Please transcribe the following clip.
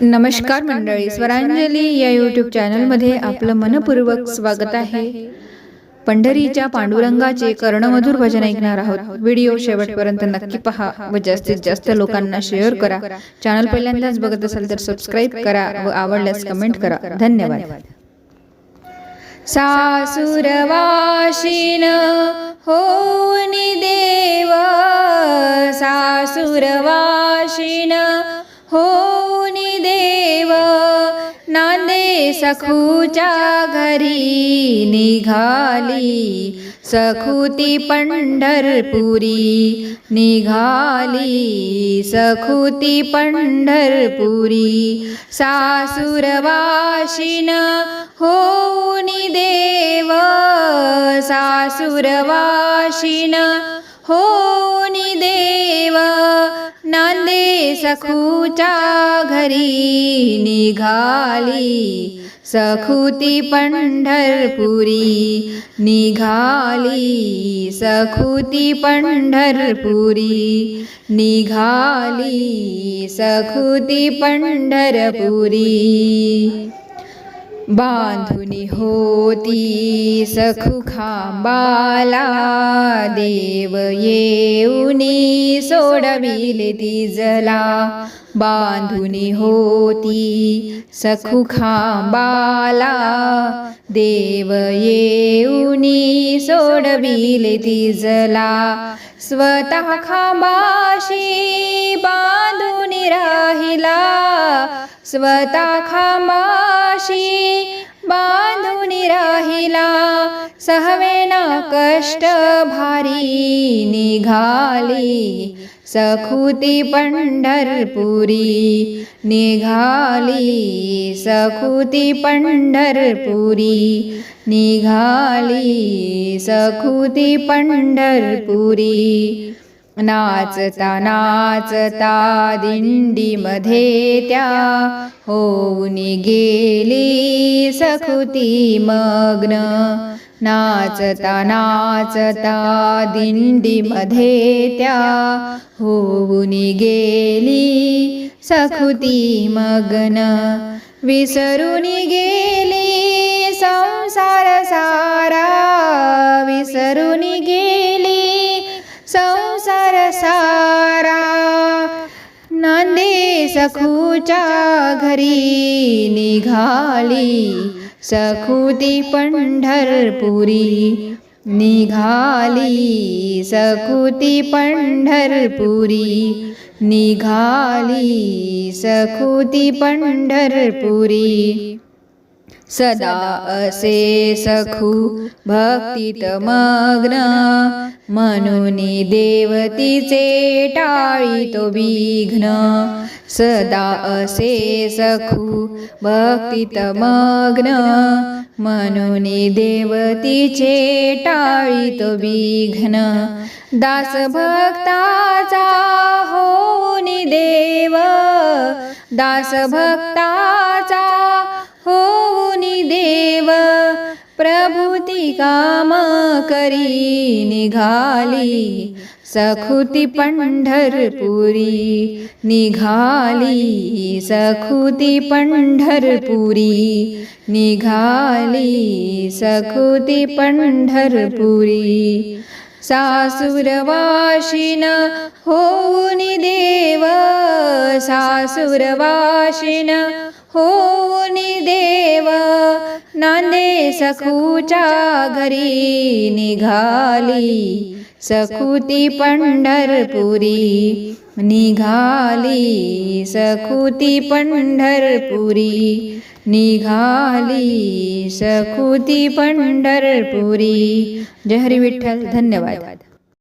नमस्कार मंडळी स्वरांजली या यूट्यूब चॅनलमध्ये आपलं मनपूर्वक स्वागत आहे. पंढरीच्या पांडुरंगाचे कर्णमधुर भजन ऐकणार आहोत. व्हिडिओ शेवटपर्यंत नक्की पहा व जास्तीत जास्त लोकांना शेअर करा. चॅनल पहिल्यांदाच बघत असाल तर सबस्क्राईब करा व आवडल्यास कमेंट करा. धन्यवाद. सासुरवाशिन होनी देव सखूच्या घरी निघाली. सखुती पंढरपुरी निघाली. सखुती पंढरपुरी सासुरवाशिन होनी देव. सासुरवाशिन होनी देव. सखूच्या घरी निघाली. सखुती पंढरपुरी निघाली. सखुती पंढरपुरी निघाली. सखुती पंढरपुरी बांधुनी होती सखू खांबाला देव येऊनी सोडविले तिजला. बांधुनी होती सखू खांबाला देव येऊनी सोडविले तिजला. स्वतः खांबाशी बांधून राहिला. स्वतः खांबा सहवेना कष्ट भारी निघाली. सखुती पंढरपुरी निघाली. सखुती पंढरपुरी निघाली. सखुती पंढरपुरी नाचता नाचता दिंडीमध्ये त्या होऊन गेली. सखुती मग्न नाचता नाचता दिंडीमध्ये त्या होऊन गेली. सखुती मग्न विसरून गेली. संसार सारा विसरून गेली. संसार सारा नांदे सखूच्या घरी निघाली. सखुती पंढरपुरी निघाली सखुती पंढरपुरी निघाली सखुती पंढरपुरी. सदा असे सखू भक्तीत मग्न म्हणून देवतीचे टाळी तो विघ्न. सदा असे सखू भक्तीत मग्न म्हणून देवतीचे टाळीतो विघ्न. दास भक्ताचा होनी देव. दास भक्ता देव प्रभूती काम करी निघाली सखुती पंढरपुरी निघाली सखुती पंढरपुरी निघाली सखुती पंढरपुरी सासुरवाशिन होऊन देव सासुरवाशिन होऊन देव नांदे सखूच्या घरी निघाली. सखुती पंढरपुरी निघाली. सखुती पंढरपुरी निघाली. सखुती पंढरपुरी. जय हरी विठ्ठल धन्यवाद.